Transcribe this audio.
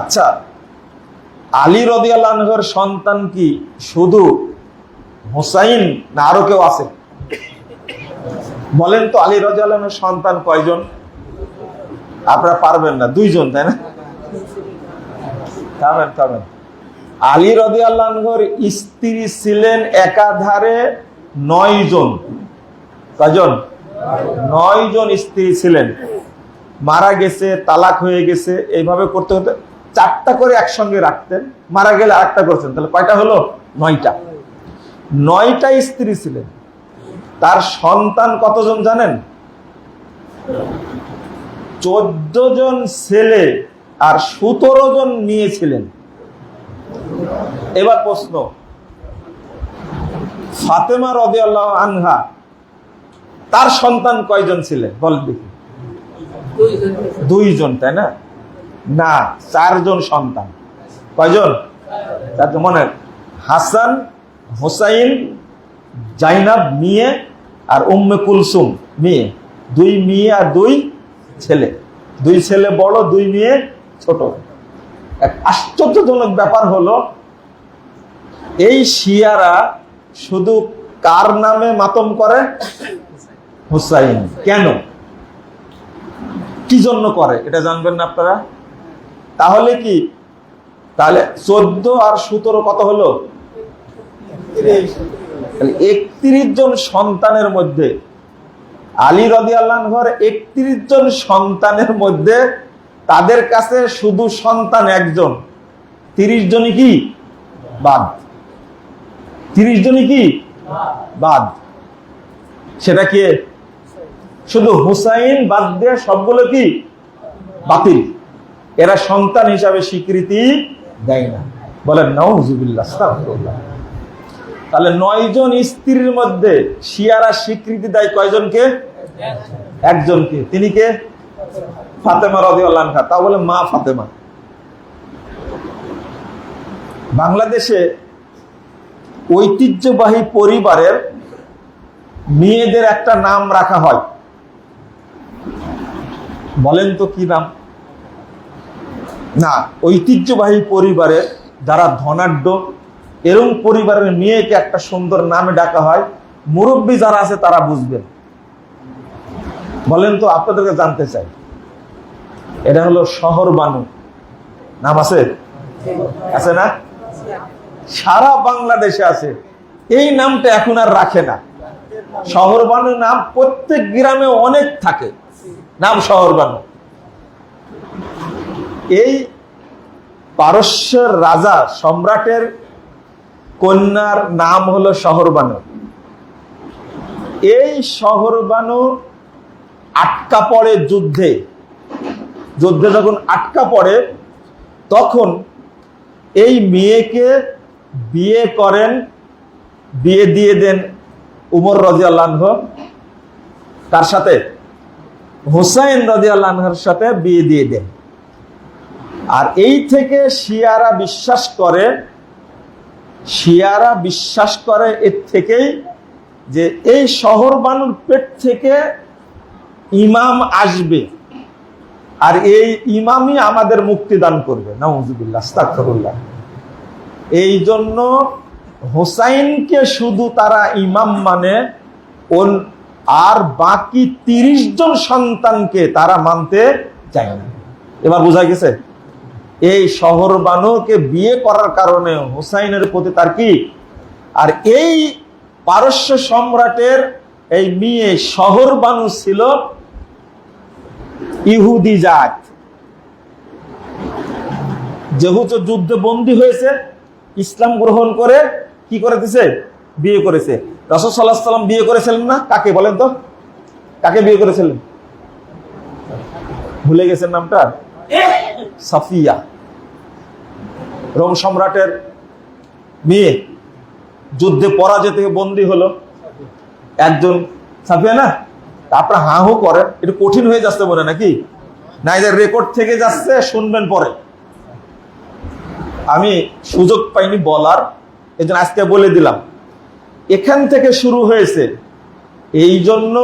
আচ্ছা আলী রদিয়াল্লাহর সন্তান কি শুধু হোসাইন না আরও কেউ আছে? বলেন তো আলী রাজিয়াল্লাহর সন্তান কয়জন? আপনারা পারবেন না, দুইজন, তাই না? থামেন থামেন। আলী রদি আল্লাহর স্ত্রী ছিলেন একাধারে নয় জন কজন নয় জন স্ত্রী ছিলেন। মারা গেছে, তালাক হয়ে গেছে, এইভাবে করতে করতে চারটা করে একসঙ্গে রাখতেন, মারা গেলে আরেকটা করছেন। তাহলে কয়টা হলো? নয়টা। নয়টা স্ত্রী ছিলেন। তার সন্তান কতজন জানেন? চোদ্দ জন ছেলে আর সতেরো জন নিয়েছিলেন এবার প্রশ্ন। ফাতেমা রবি আল্লাহ আনহা, তার সন্তান কয়জন ছিলেন? বল দেখি। দুইজন, তাই না? না, চারজন সন্তান। কয়জন? চারজন। মনে, হাসান, হোসাইন, জাইনাব, মেয়ে আর উম্মে কুলসুম। মেয়ে। দুই মেয়ে আর দুই ছেলে। দুই ছেলে বড়, দুই মেয়ে ছোট। এক আশ্চর্যজনক ব্যাপার হলো, এই শিয়ারা শুধু কার নামে মাতম করে? হুসাইন। কেন? কি জন্য করে? এটা জানবেন না আপনারা? তাহলে কি? তাহলে চোদ্দ আর সতেরো কত হলো? একত্রিশ জন সন্তানের মধ্যে, আলী রদি আল্লাহর একত্রিশ জন সন্তানের মধ্যে তাদের কাছে শুধু সন্তান একজন। তিরিশ জনই কি? বাদ। তিরিশ জনই কি? বাদ। সেটা কি? শুধু হুসাইন বাদ দিয়ে সবগুলো কি? বাতিল। এরা সন্তান হিসাবে স্বীকৃতি দেয় না। বলেন তাহলে নয় জন স্ত্রীর মধ্যে শিয়ারা স্বীকৃতি দেয় কয়জনকে? একজনকে। তিনি কে? ফাতেমা রদিউল্লাহ আনহা। তা বলে, মা ফাতেমা। বাংলাদেশে ঐতিহ্যবাহী পরিবারের মেয়েদের একটা নাম রাখা হয়। বলেন তো কি নাম? না, ঐতিহ্যবাহী পরিবারের যারা ধনাঢ্য, এরম পরিবারের মেয়েকে একটা সুন্দর নামে ডাকা হয়, মুরব্বী যারা আছে তারা বুঝবেন বলেন তো, আপনাদেরকে জানতে চাই। এটা হলো শহর বানু। নাম আছে? আছে না? সারা বাংলাদেশে আছে। এই নামটা এখন আর রাখে না। শহর বানু নাম প্রত্যেক গ্রামে অনেক থাকে। নাম শহর বানু। এই পারস্যের রাজা সম্রাটের কন্যার নাম হলো শহরবানু। এই শহরবানু আটকা পড়ে যুদ্ধে। যুদ্ধে যখন আটকা পড়ে, তখন এই মেয়েকে বিয়ে করেন, বিয়ে দিয়ে দেন উমর রাজি আল্লাহ তার সাথে হুসাইন রাজি আল্লাহর সাথে বিয়ে দিয়ে দেন। আর এই থেকে শিয়ারা বিশ্বাস করে, শিয়ারা বিশ্বাস করে এর থেকেই যে এই শহর বানুর পেট থেকে ইমাম আসবে। আর এই ইমামই আমাদের মুক্তি দান করবে। নাউজুবিল্লাহ এই জন্য হোসাইনকে শুধু তারা ইমাম মানে আর বাকি তিরিশ জন সন্তানকে তারা মানতে চায় না। এবার বোঝা গেছে? এই শহর বানুকে বিয়ে করার কারণে হুসাইনের প্রতি তার কি? আর এই পারস্য সম্রাটের এই মেয়ে শহর বানু ছিল ইহুদি জাত। যেহেতু যুদ্ধে বন্দী হয়েছে, ইসলাম গ্রহণ করে কি করে দিছে বিয়ে করেছে। রসদ সাল্লাহ বিয়ে করেছিলেন না? কাকে বলেন তো? কাকে বিয়ে করেছিলেন? ভুলে গেছেন নামটা? সাফিয়া। রোম সম্রাটের মেয়ে যুদ্ধে পরাজয় থেকে বন্দী হলো। একজন, সাফিয়া না? আপনার হা হু করেন একটু কঠিন হয়ে যাচ্ছে মনে নাকি? না, এদের রেকর্ড থেকে যাচ্ছে, শুনবেন পরে। আমি সুযোগ পাইনি বলার এই আজকে বলে দিলাম। এখান থেকে শুরু হয়েছে। এই জন্য